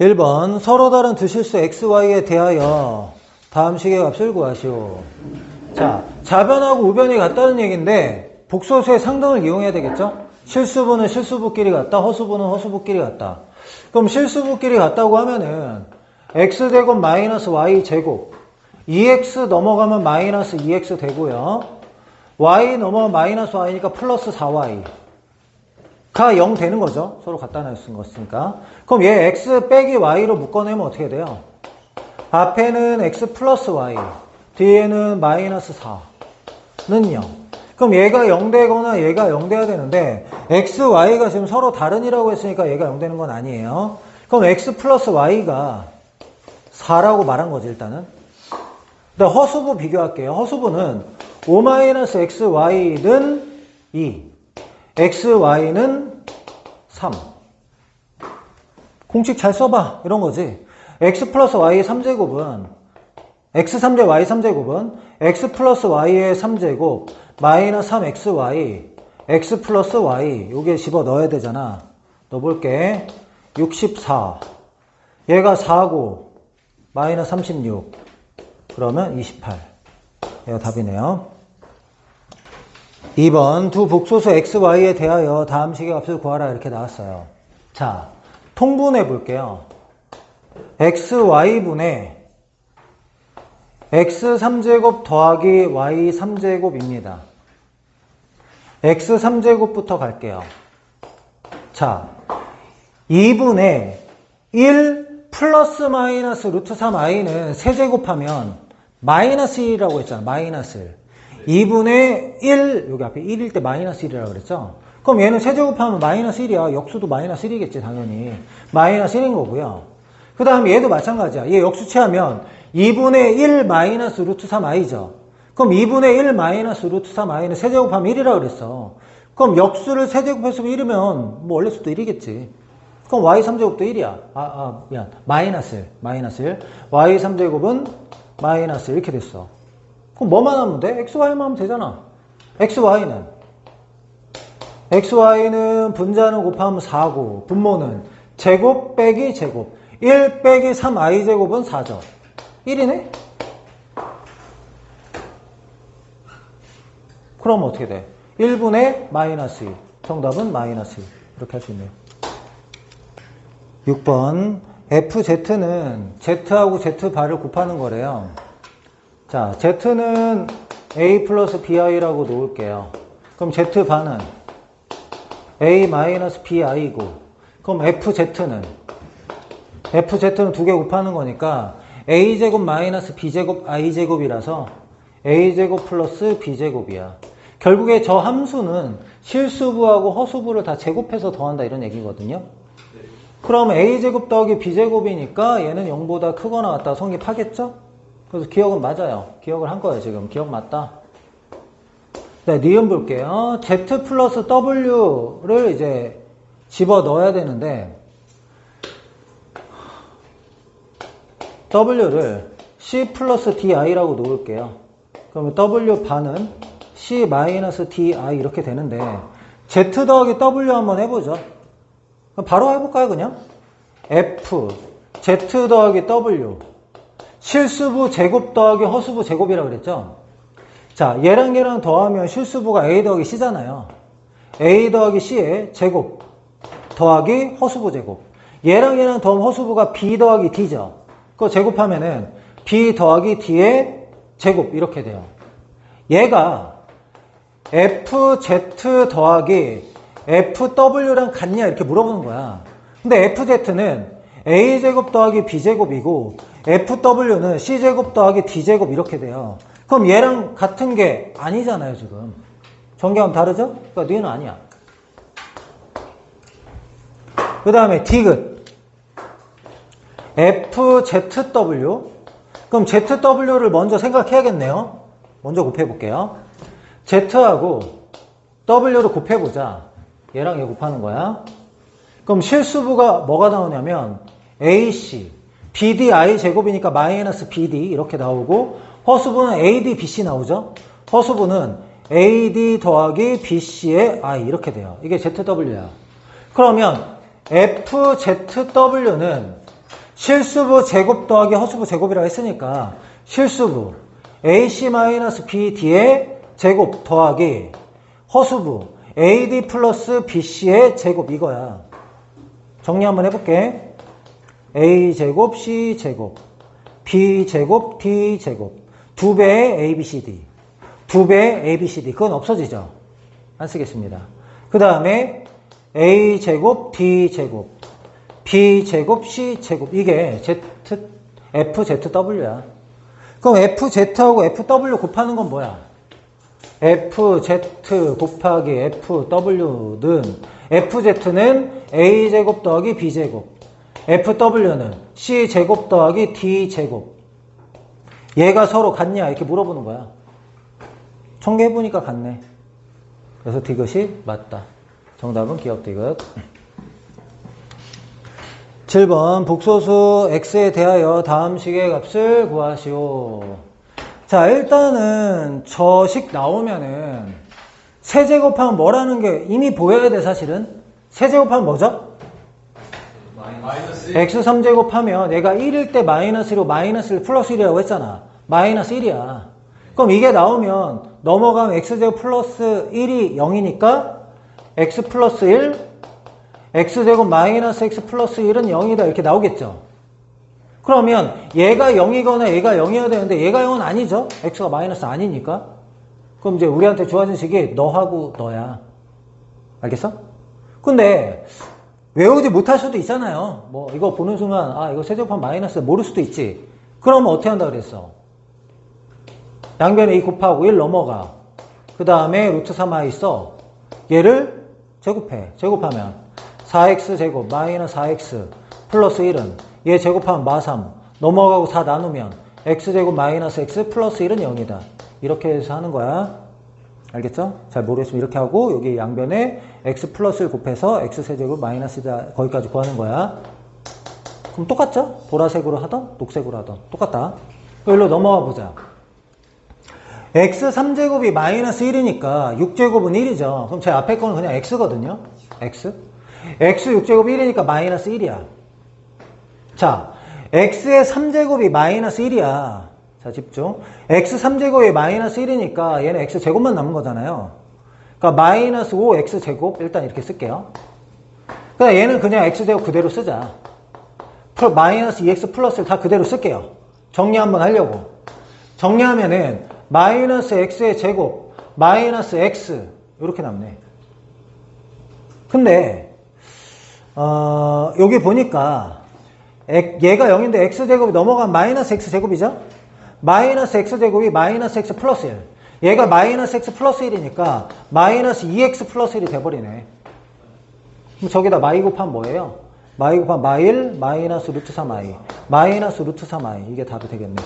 1번 서로 다른 두 실수 xy에 대하여 다음 식의 값을 구하시오. 자, 자변하고 우변이 같다는 얘기인데 복소수의 상등을 이용해야 되겠죠? 실수부는 실수부끼리 같다, 허수부는 허수부끼리 같다. 그럼 실수부끼리 같다고 하면은 x제곱 마이너스 y제곱 2x 넘어가면 마이너스 2x 되고요. y 넘어가면 마이너스 y니까 플러스 4y. 가0 되는 거죠. 서로 갖다 놨은 것이니까. 그럼 얘 x 빼기 y로 묶어내면 어떻게 돼요? 앞에는 x 플러스 y, 뒤에는 마이너스 4는 0. 그럼 얘가 0 되거나 얘가 0 돼야 되는데 x, y가 지금 서로 다른이라고 했으니까 얘가 0 되는 건 아니에요. 그럼 x 플러스 y가 4라고 말한 거지 일단은. 근데 허수부 비교할게요. 허수부는 5-xy는 2, xy는 3. 공식 잘 써봐. 이런 거지. x 플러스 y의 3제곱은 x 3제 y 3제곱은 x 플러스 y의 3제곱 마이너스 3xy x 플러스 y 요게 집어 넣어야 되잖아. 넣어볼게. 64 얘가 4고 마이너스 36 그러면 28 얘가 답이네요. 2번 두 복소수 xy에 대하여 다음 식의 값을 구하라 이렇게 나왔어요. 자, 통분해 볼게요. xy분의 x3제곱 더하기 y3제곱입니다. x3제곱부터 갈게요. 자, 2분의 1 플러스 마이너스 루트 3i는 세제곱하면 마이너스 1이라고 했잖아. 마이너스 1. 2분의 1, 여기 앞에 1일 때 마이너스 1이라고 그랬죠? 그럼 얘는 세제곱하면 마이너스 1이야. 역수도 마이너스 1이겠지, 당연히. 마이너스 1인 거고요. 그 다음에 얘도 마찬가지야. 얘 역수치하면 2분의 1 마이너스 루트 3i죠. 그럼 2분의 1 마이너스 루트 3i는 세제곱하면 1이라고 그랬어. 그럼 역수를 세제곱했으면 1이면 뭐 원래 수도 1이겠지. 그럼 y 3제곱도 1이야. 아, 아, 미안. 마이너스 1. 마이너스 1. y 3제곱은 마이너스 1 이렇게 됐어. 그럼 뭐만 하면 돼? xy만 하면 되잖아. xy는 xy는 분자는 곱하면 4고 분모는 제곱 빼기 제곱 1 빼기 3i 제곱은 4죠. 1이네? 그럼 어떻게 돼? 1분의 마이너스 2. 정답은 마이너스 2. 이렇게 할 수 있네요. 6번 FZ는 Z하고 Z바를 곱하는 거래요. 자, Z는 A 플러스 BI라고 놓을게요. 그럼 Z바는 A 마이너스 BI고 그럼 FZ는 FZ는 두 개 곱하는 거니까 A제곱 마이너스 B제곱 I제곱이라서 A제곱 플러스 B제곱이야. 결국에 저 함수는 실수부하고 허수부를 다 제곱해서 더한다 이런 얘기거든요. 그럼 a제곱 더하기 b제곱이니까 얘는 0보다 크거나 같다 성립하겠죠? 그래서 기억은 맞아요. 기억을 한 거예요 지금. 기억 맞다. 네, 니은 볼게요. z 플러스 w를 이제 집어 넣어야 되는데 w를 c 플러스 di라고 놓을게요. 그러면 w 반은 c 마이너스 di 이렇게 되는데 z 더하기 w 한번 해보죠. 바로 해볼까요, 그냥? F, Z 더하기 W. 실수부 제곱 더하기 허수부 제곱이라고 그랬죠? 자, 얘랑 얘랑 더하면 실수부가 A 더하기 C잖아요. A 더하기 C의 제곱 더하기 허수부 제곱. 얘랑 얘랑 더하면 허수부가 B 더하기 D죠. 그거 제곱하면은 B 더하기 D의 제곱 이렇게 돼요. 얘가 FZ 더하기 FW랑 같냐 이렇게 물어보는 거야. 근데 FZ는 A제곱 더하기 B제곱이고 FW는 C제곱 더하기 D제곱 이렇게 돼요. 그럼 얘랑 같은 게 아니잖아요, 지금. 전개하면 다르죠? 그러니까 얘는 아니야. 그 다음에 D귿. FZW. 그럼 ZW를 먼저 생각해야겠네요. 먼저 곱해볼게요. Z하고 W를 곱해보자. 얘랑 얘 곱하는 거야. 그럼 실수부가 뭐가 나오냐면 AC, BDI 제곱이니까 마이너스 BD 이렇게 나오고 허수부는 AD, BC 나오죠. 허수부는 AD 더하기 BC의 I 이렇게 돼요. 이게 ZW야. 그러면 FZW는 실수부 제곱 더하기 허수부 제곱이라고 했으니까 실수부 AC-BD의 제곱 더하기 허수부 AD 플러스 BC의 제곱 이거야. 정리 한번 해볼게. A제곱 C제곱 B제곱 D제곱 두 배의 ABCD 두 배의 ABCD 그건 없어지죠. 안 쓰겠습니다. 그 다음에 A제곱 D제곱 B제곱 C제곱 이게 Z, FZW야. 그럼 FZ하고 FW 곱하는 건 뭐야? FZ 곱하기 FW는 FZ는 A제곱 더하기 B제곱 FW는 C제곱 더하기 D제곱 얘가 서로 같냐 이렇게 물어보는 거야. 총계해보니까 같네. 그래서 디귿이 맞다. 정답은 기억 디귿. 7번 복소수 x에 대하여 다음 식의 값을 구하시오. 자 일단은 저 식 나오면은 세제곱하면 뭐라는 게 이미 보여야 돼 사실은. 세제곱하면 뭐죠? X 3제곱하면 얘가 1일 때 마이너스 1로 마이너스 1 플러스 1이라고 했잖아. 마이너스 1이야. 그럼 이게 나오면 넘어가면 x제곱 플러스 1이 0이니까 x 플러스 1 x제곱 마이너스 x 플러스 1은 0이다 이렇게 나오겠죠. 그러면 얘가 0이거나 얘가 0이어야 되는데 얘가 0은 아니죠. x가 마이너스 아니니까. 그럼 이제 우리한테 주어진 식이 너하고 너야. 알겠어? 근데 외우지 못할 수도 있잖아요. 뭐 이거 보는 순간 아 이거 세제곱하면 마이너스 모를 수도 있지. 그러면 어떻게 한다 그랬어? 양변에 2 곱하고 1 넘어가. 그 다음에 루트 3i 써. 얘를 제곱해. 제곱하면 4x 제곱 마이너스 4x 플러스 1은 얘 제곱하면 마3 넘어가고 4 나누면 x 제곱 마이너스 x 플러스 1은 0이다. 이렇게 해서 하는 거야. 알겠죠? 잘 모르겠으면 이렇게 하고 여기 양변에 x 플러스를 곱해서 x 세제곱 마이너스다 거기까지 구하는 거야. 그럼 똑같죠? 보라색으로 하던 녹색으로 하던 똑같다. 일로 넘어가 보자. x 3제곱이 마이너스 1이니까 6제곱은 1이죠. 그럼 제 앞에 거는 그냥 x거든요. x. x 6제곱 1이니까 마이너스 1이야. 자, x의 3제곱이 마이너스 1이야. 자, 집중. x 3제곱이 마이너스 1이니까 얘는 x 제곱만 남은 거잖아요. 그러니까 마이너스 5x 제곱 일단 이렇게 쓸게요. 그러니까 얘는 그냥 x 제곱 그대로 쓰자. 플- 마이너스 2x 플러스를 다 그대로 쓸게요. 정리 한번 하려고. 정리하면은 마이너스 x의 제곱 마이너스 x 이렇게 남네. 근데 어, 여기 보니까 엑- 얘가 0인데 x제곱이 넘어가면 마이너스 x제곱이죠? 마이너스 x제곱이 마이너스 x 플러스 1. 얘가 마이너스 x 플러스 1이니까 마이너스 2x 플러스 1이 돼버리네. 그럼 저기다 마이 곱하면 뭐예요? 마이 곱하면 마일 마이너스 루트 3i 마이너스 루트 3i 이게 답이 되겠네.